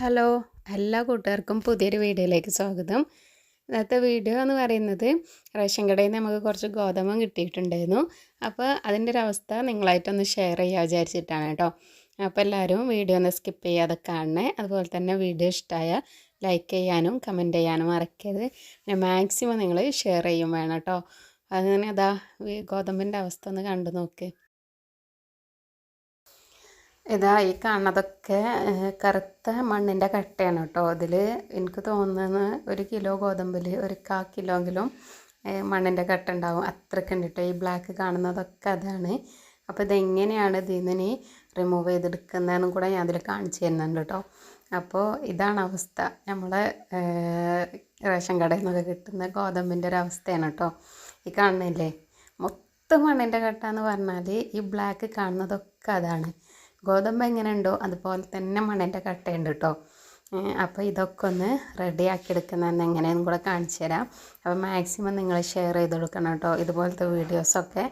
Hello എല്ലാ കൂട്ടുകാർക്കും പുതിയൊരു വീഡിയോയിലേക്ക് സ്വാഗതം. ഇന്നത്തെ വീഡിയോ എന്ന് പറയുന്നത് റേഷൻ കടയിൽ നിന്ന് നമുക്ക് കുറച്ച് ഗോതമ്പം കിട്ടിയിട്ടുണ്ടായിരുന്നു. അപ്പോൾ അതിന്റെ ഒരു അവസ്ഥ നിങ്ങളായിട്ടൊന്ന് ഷെയർ ചെയ്യാൻ വിചാരിച്ചിട്ടാണ് കേട്ടോ. അപ്പോൾ എല്ലാവരും വീഡിയോ ഒന്ന് സ്കിപ്പ് ചെയ്യാതെ കാണണേ. അതുപോലെ തന്നെ വീഡിയോ ഇഷ്ടമായ ലൈക്ക് ചെയ്യാനും കമന്റ് ചെയ്യാനും മറക്കരുത്. പിന്നെ മാക്സിമം നിങ്ങൾ ഷെയർ ചെയ്യും വേണം കേട്ടോ. അങ്ങനെ അതാ ഗോതമ്പിന്റെ അവസ്ഥ ഒന്ന് കണ്ടു നോക്ക്. ഇതാ ഈ കാണുന്നതൊക്കെ കറുത്ത മണ്ണിന്റെ കട്ടയാണ് കേട്ടോ. അതിൽ എനിക്ക് തോന്നുന്നത് ഒരു കിലോ ഗോതമ്പിൽ ഒരു കാ കിലോങ്കിലും മണ്ണിന്റെ കട്ട ഉണ്ടാവും. അത്രയ്ക്ക് ഉണ്ട് കേട്ടോ. ഈ ബ്ലാക്ക് കാണുന്നതൊക്കെ അതാണ്. അപ്പോൾ ഇതെങ്ങനെയാണ് ഇതിൽ നിന്ന് റിമൂവ് ചെയ്തെടുക്കുന്നതെന്നും കൂടെ ഞാൻ അതിൽ കാണിച്ചു തരുന്നുണ്ട് കേട്ടോ. അപ്പോൾ ഇതാണ് അവസ്ഥ. നമ്മൾ റേഷൻ കടയിൽ നിന്നൊക്കെ കിട്ടുന്ന ഗോതമ്പിന്റെ ഒരു അവസ്ഥയാണ് കേട്ടോ. ഈ കാണുന്നില്ലേ? മൊത്തം മണ്ണിന്റെ കട്ട എന്ന് പറഞ്ഞാൽ ഈ ബ്ലാക്ക് കാണുന്നതൊക്കെ അതാണ്. ഗോതമ്പ് എങ്ങനെ ഉണ്ടോ അതുപോലെ തന്നെ മണ്ണിന്റെ കട്ടയുണ്ട് കേട്ടോ. അപ്പോൾ ഇതൊക്കെ ഒന്ന് റെഡിയാക്കി എടുക്കുന്നതെന്ന് എങ്ങനെയെന്നും കൂടെ കാണിച്ചു തരാം. അപ്പോൾ മാക്സിമം നിങ്ങൾ ഷെയർ ചെയ്ത് കൊടുക്കണം കേട്ടോ ഇതുപോലത്തെ വീഡിയോസൊക്കെ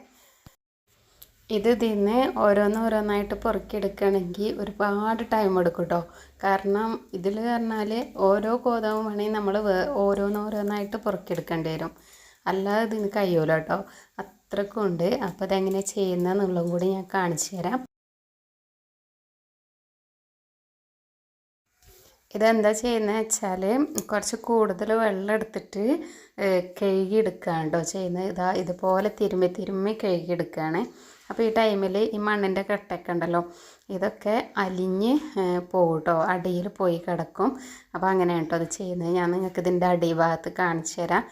ഇത് ഇതിന്ന് ഓരോന്നോരോന്നായിട്ട് പൊറുക്കിയെടുക്കുകയാണെങ്കിൽ ഒരുപാട് ടൈം എടുക്കും കേട്ടോ. കാരണം ഇതിൽ പറഞ്ഞാൽ ഓരോ ഗോതമ്പ് വേണമെങ്കിൽ നമ്മൾ ഓരോന്നോരോന്നായിട്ട് പൊറുക്കിയെടുക്കേണ്ടി വരും. അല്ലാതെ ഇതിന് കഴിയൂല കേട്ടോ. അത്രക്കും ഉണ്ട്. അപ്പോൾ അതെങ്ങനെ ചെയ്യുന്നതെന്നുള്ളതും കൂടി ഞാൻ കാണിച്ചു തരാം. ഇതെന്താ ചെയ്യുന്നത് വെച്ചാൽ കുറച്ച് കൂടുതൽ വെള്ളം എടുത്തിട്ട് കഴുകി എടുക്കുകയാണ് കേട്ടോ ചെയ്യുന്നത് ഇതാ ഇതുപോലെ തിരുമ്മി തിരുമ്മി കഴുകി എടുക്കുകയാണ് അപ്പോൾ ഈ ടൈമിൽ ഈ മണ്ണിന്റെ കെട്ടൊക്കെ ഉണ്ടല്ലോ ഇതൊക്കെ അലിഞ്ഞ് പോകും കേട്ടോ അടിയിൽ പോയി കിടക്കും. അപ്പോൾ അങ്ങനെയാണ് കേട്ടോ അത് ചെയ്യുന്നത്. ഞാൻ നിങ്ങൾക്ക് ഇതിന്റെ അടിഭാഗത്ത് കാണിച്ചു തരാം.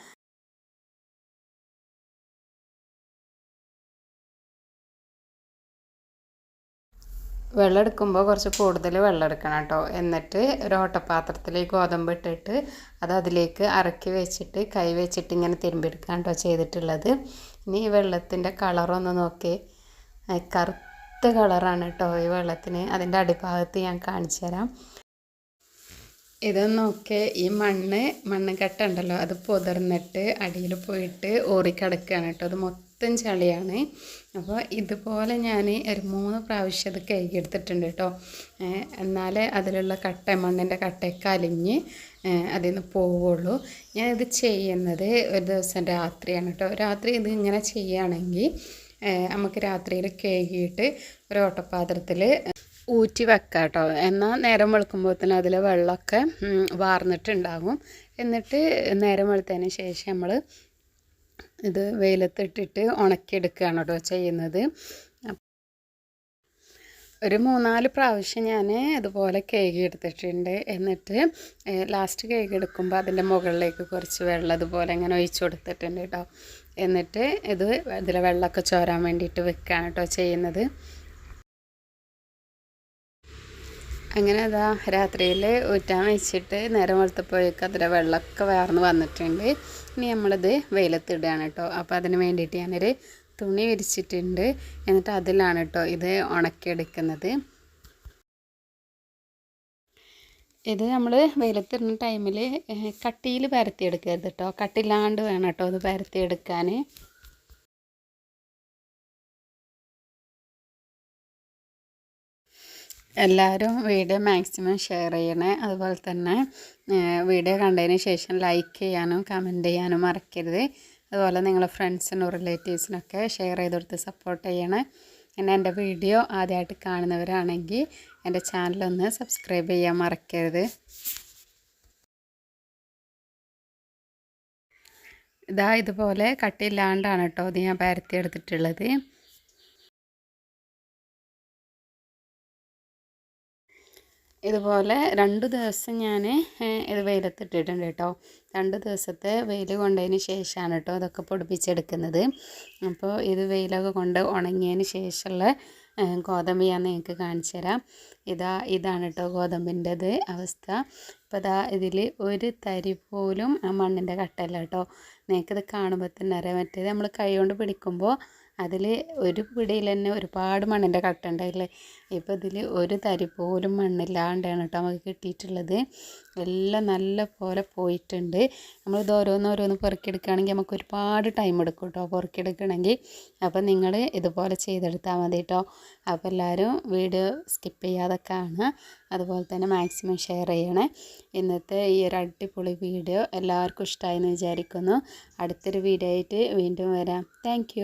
വെള്ളം എടുക്കുമ്പോൾ കുറച്ച് കൂടുതൽ വെള്ളം എടുക്കണം കേട്ടോ. എന്നിട്ട് ഒരു ഓട്ടപാത്രത്തിൽ ഗോതമ്പ് ഇട്ടിട്ട് അത് അതിലേക്ക് ഇറക്കി വെച്ചിട്ട് കൈ വെച്ചിട്ട് ഇങ്ങനെ തിരുമ്പെടുക്കാൻ കേട്ടോ ചെയ്തിട്ടുള്ളത്. ഇനി ഈ വെള്ളത്തിന്റെ കളറൊന്ന് നോക്കി കറുത്ത കളറാണ് കേട്ടോ ഈ വെള്ളത്തിന്. അതിന്റെ അടിഭാഗത്ത് ഞാൻ കാണിച്ചു തരാം. ഇതൊന്നൊക്കെ ഈ മണ്ണ് മണ്ണ് കെട്ടുണ്ടല്ലോ അത് പുതിർന്നിട്ട് അടിയിൽ പോയിട്ട് ഓറിക്കിടക്കുകയാണ് കേട്ടോ. അത് മൊത്തം മൊത്തം ചളിയാണ്. അപ്പോൾ ഇതുപോലെ ഞാൻ ഒരു മൂന്ന് പ്രാവശ്യം അത് കഴുകിയെടുത്തിട്ടുണ്ട് കേട്ടോ. എന്നാലേ അതിലുള്ള കട്ട മണ്ണിന്റെ കട്ടയൊക്കെ അലിഞ്ഞ് അതിൽ നിന്ന് പോവുള്ളൂ. ഞാനിത് ചെയ്യുന്നത് ഒരു ദിവസം രാത്രിയാണ് കേട്ടോ. രാത്രി ഇത് ഇങ്ങനെ ചെയ്യുകയാണെങ്കിൽ നമുക്ക് രാത്രിയിൽ കഴുകിയിട്ട് ഒരു ഓട്ടപാത്രത്തിൽ ഊറ്റി വെക്കാം കേട്ടോ. എന്നാൽ നേരം വെളുക്കുമ്പോഴത്തേനും അതിൽ വെള്ളമൊക്കെ വാർന്നിട്ടുണ്ടാകും എന്നിട്ട് നേരം വെളുത്തതിന് ശേഷം നമ്മൾ ഇത് വെയിലത്തിട്ടിട്ട് ഉണക്കിയെടുക്കുകയാണ് കേട്ടോ ചെയ്യുന്നത്. ഒരു മൂന്നാൽ പ്രാവശ്യം ഞാൻ ഇതുപോലെ കേക്ക് എടുത്തിട്ടുണ്ട്. എന്നിട്ട് ലാസ്റ്റ് കേക്ക് എടുക്കുമ്പോൾ അതിന്റെ മുകളിലേക്ക് കുറച്ച് വെള്ളം ഇതുപോലെ ഇങ്ങനെ ഒഴിച്ചു കൊടുത്തിട്ടുണ്ട് കേട്ടോ. എന്നിട്ട് ഇത് ഇതിലെ വെള്ളമൊക്കെ ചോരാൻ വേണ്ടിയിട്ട് വെക്കുകയാണ് കേട്ടോ ചെയ്യുന്നത്. അങ്ങനെ അതാ രാത്രിയിൽ ഊറ്റാൻ വെച്ചിട്ട് നേരം വെളുത്തപ്പോഴേക്ക് അതിലെ വെള്ളമൊക്കെ വേർന്ന് വന്നിട്ടുണ്ട്. ഇനി നമ്മളിത് വെയിലത്തിടുകയാണ് കേട്ടോ. അപ്പോൾ അതിന് വേണ്ടിയിട്ട് ഞാനൊരു തുണി വിരിച്ചിട്ടുണ്ട്. എന്നിട്ട് അതിലാണ് കേട്ടോ ഇത് ഉണക്കിയെടുക്കുന്നത്. ഇത് നമ്മൾ വെയിലത്തിടുന്ന ടൈമിൽ കട്ടിയിൽ പരത്തിയെടുക്കരുത് കേട്ടോ. കട്ടില്ലാണ്ട് വേണം കേട്ടോ അത് പരത്തിയെടുക്കാൻ എല്ലാവരും വീഡിയോ മാക്സിമം ഷെയർ ചെയ്യണേ. അതുപോലെ തന്നെ വീഡിയോ കണ്ടതിന് ശേഷം ലൈക്ക് ചെയ്യാനും കമന്റ് ചെയ്യാനും മറക്കരുത്. അതുപോലെ നിങ്ങളെ ഫ്രണ്ട്സിനും റിലേറ്റീവ്സിനൊക്കെ ഷെയർ ചെയ്ത് കൊടുത്ത് സപ്പോർട്ട് ചെയ്യണേ. പിന്നെ എന്റെ വീഡിയോ ആദ്യമായിട്ട് കാണുന്നവരാണെങ്കിൽ എന്റെ ചാനലൊന്ന് സബ്സ്ക്രൈബ് ചെയ്യാൻ മറക്കരുത്. ഇതാ ഇതുപോലെ കട്ടിയില്ലാണ്ടാണ് കേട്ടോ ഇത് ഞാൻ പരത്തി എടുത്തിട്ടുള്ളത്. ഇതുപോലെ രണ്ട് ദിവസം ഞാൻ ഇത് വെയിലത്തിട്ടിട്ടുണ്ട് കേട്ടോ. രണ്ട് ദിവസത്തെ വെയിൽ കൊണ്ടതിന് ശേഷമാണ് കേട്ടോ അതൊക്കെ പൊടിപ്പിച്ചെടുക്കുന്നത്. അപ്പോൾ ഇത് വെയിലൊക്കെ കൊണ്ട് ഉണങ്ങിയതിന് ശേഷമുള്ള ഗോതമ്പ് ഞാൻ നിങ്ങൾക്ക് കാണിച്ചു തരാം ഇതാ ഇതാണ് കേട്ടോ ഗോതമ്പിന്റെത് അവസ്ഥ. അപ്പോൾ ഇതാ ഇതിൽ ഒരു തരി പോലും ആ മണ്ണിന്റെ കട്ടല്ല കേട്ടോ. നിങ്ങൾക്കിത് കാണുമ്പോൾ തന്നെ അറിയാം. മറ്റേത് നമ്മൾ കൈ കൊണ്ട് പിടിക്കുമ്പോൾ അതിൽ ഒരു പിടിയിൽ തന്നെ ഒരുപാട് മണ്ണിന്റെ കട്ട ഉണ്ടായില്ലേ? ഇപ്പോൾ ഇതിൽ ഒരു തരി പോലും മണ്ണില്ലാണ്ടാണ് കേട്ടോ നമുക്ക് കിട്ടിയിട്ടുള്ളത്. എല്ലാം നല്ല പോലെ പോയിട്ടുണ്ട്. നമ്മൾ ഓരോന്ന് ഓരോന്ന് പെറുക്കിയെടുക്കുകയാണെങ്കിൽ നമുക്ക് ഒരുപാട് ടൈം എടുക്കും കേട്ടോ പെറുക്കിയെടുക്കണമെങ്കിൽ. അപ്പോൾ നിങ്ങൾ ഇതുപോലെ ചെയ്തെടുത്താൽ മതി കേട്ടോ. അപ്പോൾ എല്ലാവരും വീഡിയോ സ്കിപ്പ് ചെയ്യാതെ കാണുക. അതുപോലെ തന്നെ മാക്സിമം ഷെയർ ചെയ്യണേ. ഇന്നത്തെ ഈ ഒരു അടിപൊളി വീഡിയോ എല്ലാവർക്കും ഇഷ്ടമായി എന്ന് വിചാരിക്കുന്നു. അടുത്തൊരു വീഡിയോ ആയിട്ട് വീണ്ടും വരാം. താങ്ക്